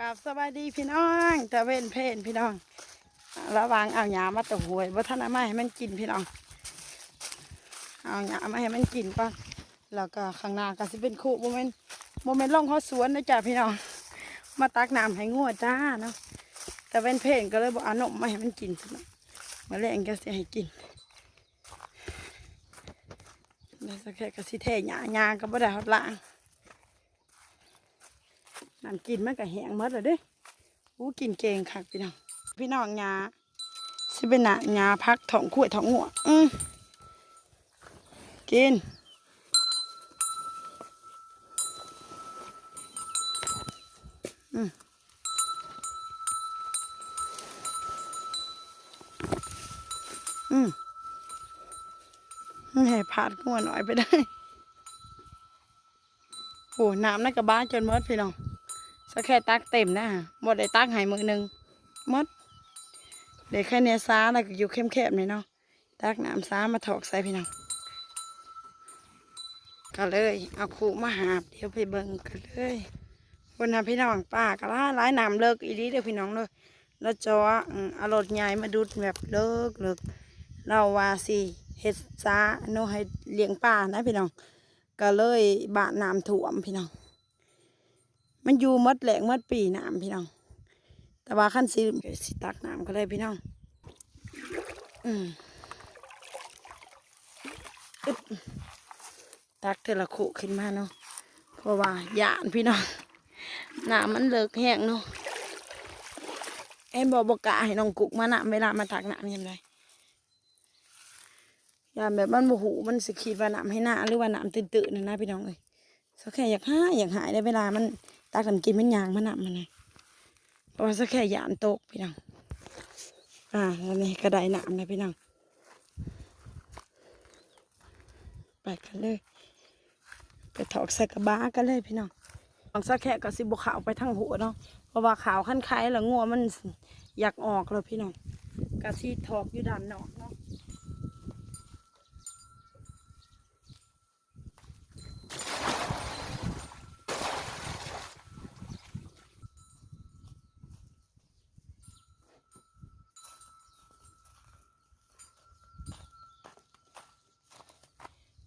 กับสบายดีพี่น้องตะเวนเพนพี่น้อง ระวังเอาหยามาตะหวยว่าท่านเอามาให้มันกินพี่น้อง เอาหยามาให้มันกินก่อนแล้วก็ข้างหน้าก็สิเป็นคู่โมเมนต์โมเมนต์ล่องเขาสวนนะจ้ะพี่น้อง มาตักน้ำให้งัวจ้าเนาะแต่เป็นเพนก็เลยบอกเอานมมาให้มันกินพี่น้องมาแรงก็สิให้กินแล้วสักแค่ก็สิเทหยาหยาก็บ่ได้หดล้างำกินมันก็แห้งมดเลยเด้อู้กินเก่งคักพี่น้อง พี่น้องยาสิเป็นหนายาพักท้องขวดท้องหัวอืมกินอืมอืมให้พาดงัวหน่อยไปได้โอ้น้ำในกระบ้าจนหมดพี่น้อง ก็แค่ตักเต็มนะหมดได้ตักหายมือหนึ่งหมดเดี๋ยวแค่เนี้ยซ้าแล้วก็อยู่เข้มๆเลยเนาะตักน้ำซ้ามาถอกใส่พี่น้องก็เลยเอาขู่มาหาบเดี๋ยวไปเบิ่งกันเลยคนทำพี่น้องป้าก็ล่าร้ายน้ำเลิกอีดีเด้อพี่น้องเลยแล้วจออืมเอารถใหญ่มาดูดแบบเลิกเลิกเราว่าสิเฮ็ดซาโนให้เลี้ยงป้านะพี่น้อง ก็เลยบาดน้ำท่วมพี่น้อง มันอยู่หมดแหลงหมดปีน้ำพี่น้อง แต่ว่าขั้นสิสิตักน้ำก็เลยพี่น้องอืมตักเทละขุขึ้นมาเนาะเพราะว่าหยานพี่น้องน้ำมันเลิกแห้งเนาะเอ็มบอกบอกล้าให้น้องกุกมาน้ำเวลามาตักน้ำยังไงยามแบบมันโมโหมันสิขีดว่าน้ำให้หน้าหรือว่าน้ำตื่นๆนะนะพี่น้องเอ้ยสักแค่อยากหายอยากหายได้เวลามัน ตากน้ำกินมันยางมันน้ำมันเลยเพราะว่าสักแค่ยานตกพี่น้องอ่าแล้วนี่กระไดน้ำนะพี่น้องไปกันเลย ไปถอกใส่กระบะกันเลยพี่น้องบางสักแค่ก็สิบขาวไปทั้งหัวเนาะเพราะว่าขาวขั้นไข่แล้วงัวมันอยากออกแล้วพี่น้องกะสิถอกอยู่ด้านนอกเนาะ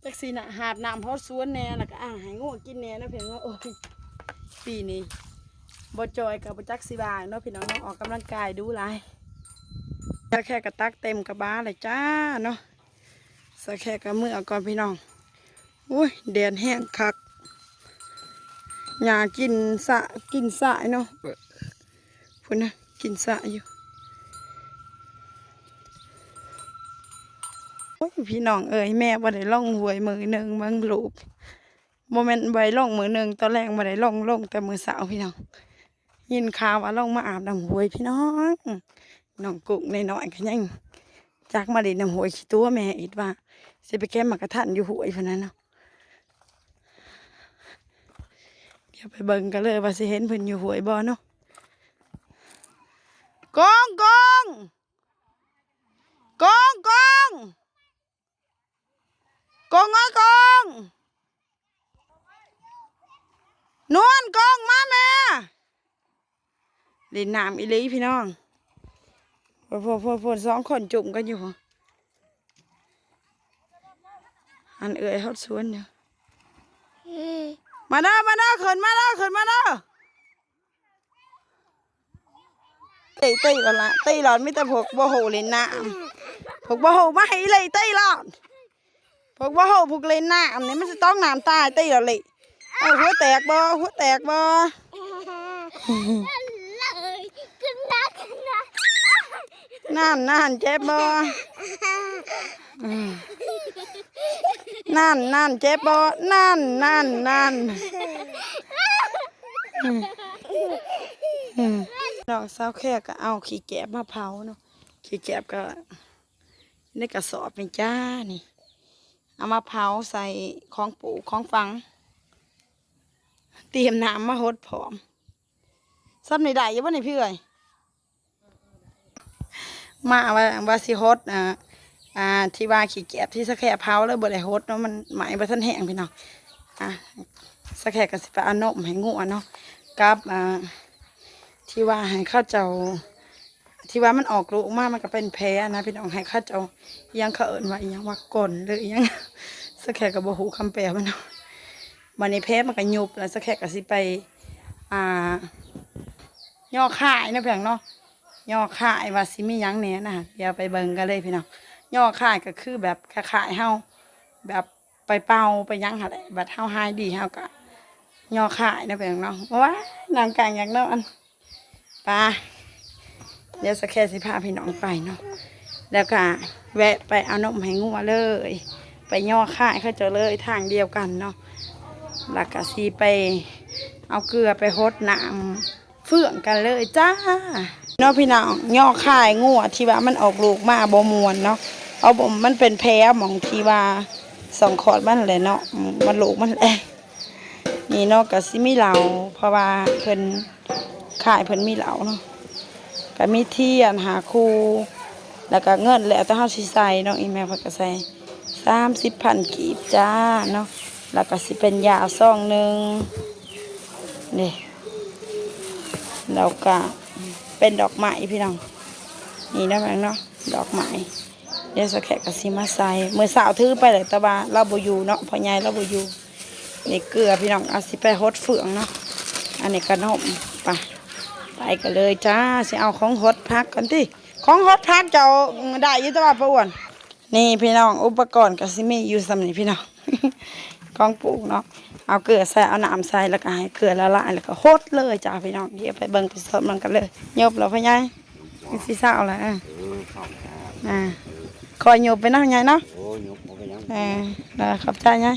จัก สีน่ะหาบน้ำเพราะสวนแหน่แล้วก็อ่างให้งูกินแหน่เนาะเพียงว่าโอ้ยปีนี้บ่จอยกับบจักสิบางเนาะพี่น้องเนาะออกกำลังกายดูหลายสักแค่กระตักเต็มกระบ้าเลยจ้าเนาะสักแค่กระมือเอาก่อนพี่น้องอุ้ยแดดแห้งคักอยากกินสะกินสะเนาะพุ่นนะกินสะอยู่ โอ้ย พี่น้องเอ้ยแม่บ่ได้ล่องหวยมือหนึ่งเบิ่งรูปโมเมนต์ใบล่องมือหนึ่งตอนแรกบ่ได้ล่องล่องแต่มือสาวพี่น้องยินข่าวว่าล่องมาอาบน้ำหวยพี่น้องน้องกุ๊กในน้อยก็ยังจักมาเล่นน้ำหวยขี้ตัวแม่อีกว่าสิไปแก้มากระทันอยู่หวยพนนั้นเนาะเดี๋ยวไปเบิ่งกันเลยว่าสิเห็นเพิ่นอยู่หวยบ่เนาะกองกองกองกอง กงเอ้ยกงนวลกงมาแม่เล่นน้ำอีหลีพี่น้องพวกพวกพวกสองคนจุ่มกันอยู่ อันเอ่ยเขาสวนอยู่มาเด้อมาเด้อขึ้นมาเด้อขึ้นมาเด้อตีตีแล้วละตีหลอดมิแต่พวกบ่โหเล่นน้ำพวกบ่โหมาให้เลยตีหลอด พวกว่าโหพวกเล่นน้ำนี่มันจะต้องน้ำตายตีแล้วเลยเอาหัวแตกบ่หัวแตกบ่เลยขึ้นนะขึ้นนะนั่นนั่นเจ็บบ่อืมนั่นนั่นเจ็บบ่นั่นนั่นนั่นอืมอืมน้องสาวแค่ก็เอาขี้แกบมาเผาเนาะขี้แกบก็ในกระสอบเป็นจ้านี่ เอามาเผาใส่ของปลูกของฝัง เตรียมน้ำมาหดผอมซ้ำในใดอยังว่าในพี่เอ่ยมาว่าว่าสิฮดอ่าอ่าที่ว่าขี้แกบที่สะแคบเผาแล้วบ่ได้ฮดเนาะมันไหมบ่ทันแห้งพี่น้องอะสะแคบก็สิปเอนมให้งัวเนาะกับอ่าที่ว่าให้ข้าเจ้า ที่ว่ามันออกลูกมากมันก็เป็นแพ้นะพี่น้องให้ข้าเจ้ายังเขาเอิ้นว่ายังว่ากลนหรือยังสแค่ก็บ่ฮู้คำแปลมันเนาะวันนี้แพ้มันก็ยุบแล้วสแค่ก็สิไป อ่า ย่อข่ายนะเพียงเนาะย่อข่ายว่าสิมียังแหน่นะเดี๋ยวไปเบิ่งกันเลยพี่น้องย่อข่ายก็คือแบบคล้ายเฮาแบบไปเป่าไปยังหั่นแหละบัดเฮาหายดีเฮาก็ย่อข่ายนะเพียงเนาะว้านางกลางอย่างเนาะอันไป เดี๋ยวสักแค่สิพาพี่น้องไปเนาะแล้วก็แวะไปเอานมให้งัวเลย ไปย่อข่ายเขาเจะเลยทางเดียวกันเนาะแล้วก็สีไป เอาเกลือไปหดน้ำเฟื่องกันเลยจ้าเนาะพี่น้องย่อข่ายงัวที่ว่ามันออกลูกมาบมวนเนาะเอาบ่มมันเป็นแพ้หมองที่ว่าสองขอดมันแหละเนาะมันลูกมันแหละนี่เนาะก็สิมีเหลาเพราะว่าเพิ่นข่ายเพิ่นมีเหลาเนาะ ก็มีเทียนหาคูแล้วก็เงินแล้วแต่เฮาสิใส่เนาะอีแม่เพิ่นก็ใส่สามสิบพันกีบจ้าเนาะแล้วก็สิเป็นยาซองหนึ่งนี่แล้วก็เป็นดอกไม้พี่น้องนี่นะแม่เนาะดอกไม้เดี๋ยวสักแขกกสิมาใส่เมื่อสาวถือไปเลยตะบาเราบอยู่เนาะพ่อใหญ่เราบอยู่นี่เกลือพี่น้องเอาสิไปฮดเฟืองเนาะอันนี้ขนมไป ไปกันเลยจ้าสิเอาของฮดพักกันที่ของฮดพักจะเอาได้อยุตว่าประอ้วนนี่พี่น้องอุปกรณ์กสิมีอยู่สำนี้พี่น้องของปลูกเนาะเอาเกลือใส่เอาน้ำใส่แล้วก็ให้เกลือละลายแล้วก็โคตรเลยจ้าพี่น้องเดี๋ยวไปเบิ่งไปสดมันกันเลยยบแล้วพ่อใหญ่มีสีเศร้าแล้วอะเออเข้าครับอ่าคอยยบไปเนาะใหญ่เนาะโอ้ยยกเอาไปยังเออแล้วขอบใจใหญ่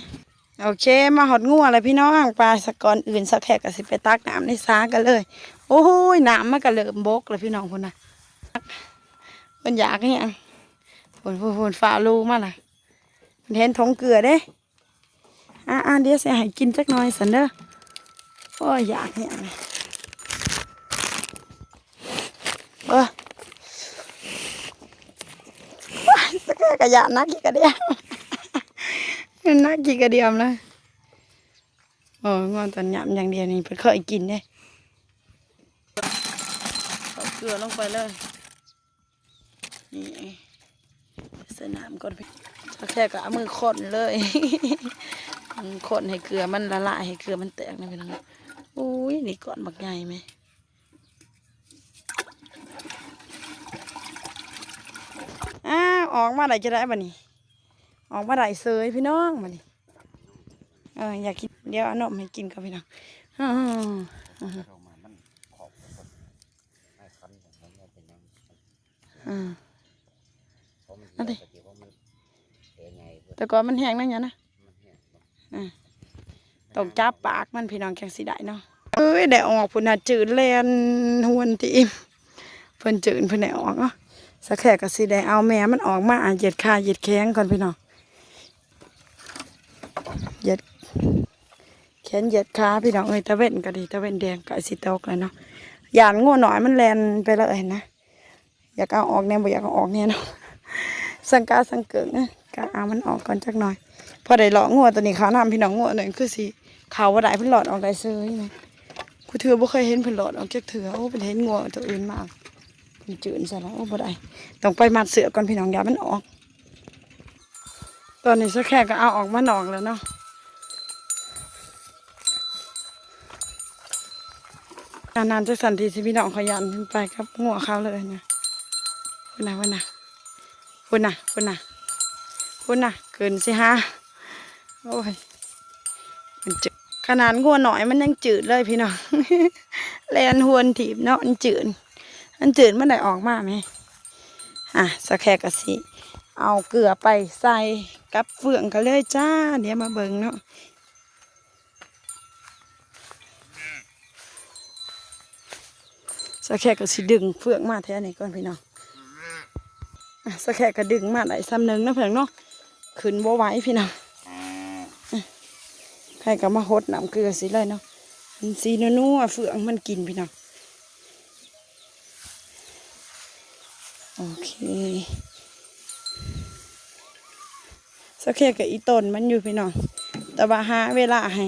โอเค มาหอดงูอะไรพี่น้องปลาสกอนอื่นสักแขกก็สิไปตักน้ำในสากันเลย โอ้ยน้ำมันก็เริ่มบกเลยพี่น้องคนน่ะมันอยากเนี่ยฝนฝนฝนฝ่าลูมาล่ะเพิ่นเห็นทงเกลือเด้อ่าอ่าเดี๋ยวสิให้กินจักหน่อยสันเด้อโอ้ยอยากเนี่ยเออว้สักแค่กระยะนักกี่กระเดียมนักกี่กระเดียมเลยโอ้ยงอนตอนหยำอย่างเดียวนี่เพิ่นเคยกินเด้เอา เกลือลงไปเลย นี่สนามก่อนพี่สักแค่ก็เอามือคนเลยอืมคนให้เกลือมันละลายให้เกลือมันแตกนะพี่น้องอุ้ยนี่ก้อนบักใหญ่ไหมอ้าวออกมาได้จะได้บ่นี่ออกมาได้เสยพี่น้องบ่นี่เอออยากกินเดี๋ยวเอานมให้กินกับพี่น้องอ้าว เข้ามามันขอบคนไอ้คันของมันเนี่ยเป็นยัง อ่าเพราะมันอันนี้ปกติว่ามันเสียไงเว้ยแต่ก่อนมันแห้งนั่นยังนะมันแห้งเนาะต้องจับปากมันพี่น้องแข็งสีได้เนาะเอ้ยได้ออกพุ่นน่ะจืดแลนหวนทีมเพิ่นจืดเพิ่นได้ออกเนาะสักแค่ก็สิได้เอาแม่มันออกมาอะเหยียดขาเหยียดแข้งก่อนพี่น้องเหยียดแขนเหยียดขาพี่น้องเอ้ยตะเว้นก็ดีตะเว้นแดงก็สิตกเลยเนาะย่านงัวหน่อยมันแลนไปเลยนะ อยากเอาออกแน่บ่อยากเอาออกแน่เนาะสังกาสังเกิงนะก็เอามันออกก่อนจักหน่อย พอได้หลอกงัวตัวนี้ขาวน้ำพี่น้องงัวหนึ่งคือสิขาวว่าได้เพิ่นหลอดออกได้เซยไหมกูเถือบ่เคยเห็นเพิ่นหลอดออกจากเถือโอ้เป็นเห็นงัวตัวอื่นมากเพิ่นจืดซะแล้วโอ้บ่ได้ต้องไปมัดเสือก่อนพี่น้องอย่ามันออก ตอนนี้สักแค่ก็เอาออกมาหนอกแล้วเนาะนานๆจักสันทีสิพี่น้องขยันขึ้นไปครับงัวเขาเลยนะ พุ่นน่ะพุ่นน่ะพุ่นน่ะพุ่นน่ะคุณน่ะเกินสิฮะโอ้ยมันจืดขนาดงัวหน่อยมันยังจืดเลยพี่น้องแลนหวนถีบเนาะมันจืดมันจืดเมันได้ออกมาไหมอะสักแค่กะสิเอาเกลือไปใส่กับเฟืองกันเลยจ้า เดี๋ยวมาเบิ่งเนาะสักแค่ก็สิดึงเฟืองมาแท้นี่ก่อนพี่น้อง อะสักแค่ก็ดึงมาได้ซ้ำหนึ่งเนาะเพื่อนเนาะขึ้นบ่ไหวพี่น้องอะใครก็มาหดน้ำเกลือสิเลยเนาะมันสีนัวๆเฟืองมันกินพี่น้องโอเคสักแค่กับอีต้นมันอยู่พี่น้องแต่ว่าหาเวลาให้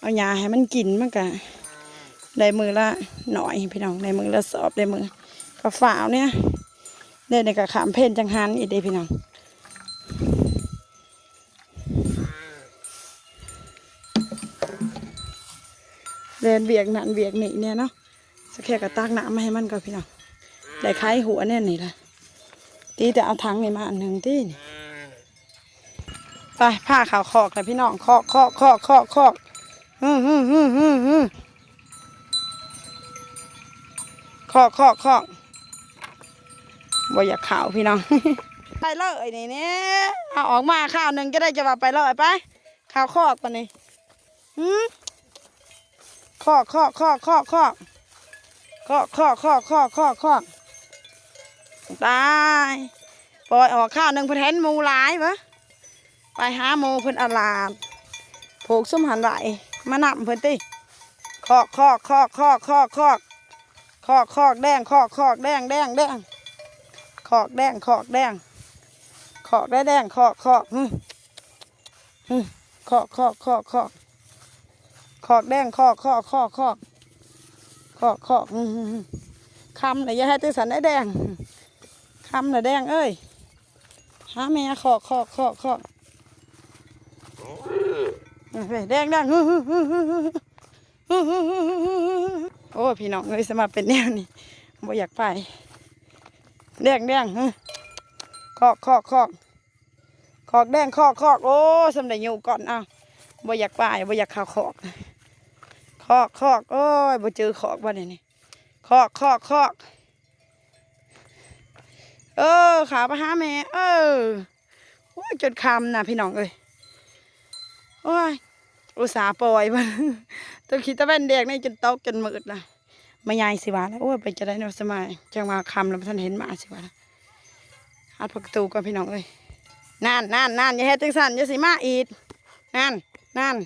เอายาให้มันกินมันก็ได้มือละหน่อยพี่น้องได้มือละสอบได้มือก็ฝ่าวเนี่ย ได้ในกระขามเพนจังหันอีกเด้พี่น้องเรียนเบียกนั่นเบียกนี่เนี่ยเนาะสักแค่กระตักน้ำมาให้มันก็พี่น้องได้คล้ายหัวเนี่ยนี่ละตีแต่เอาถังนี่มาอันหนึ่งตีนี่ไปผ้าขาวคอกเลยพี่น้องคอกคอกคอกคอกคอกอืมอืมอืมอืมอืมคอกคอกคอก บ่อยากข่าวพี่น้อง ไปเลยนี่เนี่ยเอาออกมาข้าวหนึ่งจะได้จะว่าไปเลยไปข้าวคอกปะนี่หืมคอกคอกคอกคอกคอกคอกคอกคอกคอกคอกคอกตายปล่อยออกข้าวหนึ่งเพิ่นเห็นมูหลายวะไปหาหมูเพิ่อนอาลาดผูกซุ้มหันไหลมานับเพิ่อนติคอกคอกคอกคอกคอกคอกคอกคอกแดงคอกคอกแดงแดงแดง อกแดงขอกแดงขอกได้แดงขอกขอกฮึฮึขอกขอกขอกขอกขอกแดงขอกขอกขอกขอกขอกขอกคำไหนอย่าให้ตื้อสันได้แดงคำไหนแดงเอ้ยหาแม่ขอกขอกขอกขอกแดงแดงโอ้พี่น้องเอ้ยสมาเป็นแนวนี้บ่อยากไป แดงแดงหึคอกคอกคอกคอกแดงคอกคอกโอ้สำเร็จอยู่ก่อนอ้าบ่อยากป่ายบ่อยากข่าวคอกคอกคอกโอ้ยบ่เจอคอกบ่เนี่ยนี่คอกคอกคอกเออขาไปหาแม่เออโอ้ยจนคำนะพี่น้องเอ้ยโอ้ยอุตสาห์ปล่อยมันตัวขีดตะเวนแดงนี่จนตกจนมืดละ มาใหญ่สิวะแล้วโอ้ยไปจะได้นสมัยจังมาคำแล้วท่านเห็นมาสิวะฮัดประตูก่อนพี่น้องเอ้ยนั่นนั่นนั่นอย่าให้ตึงสั่นอย่าสิมาอีดนั่นนั่น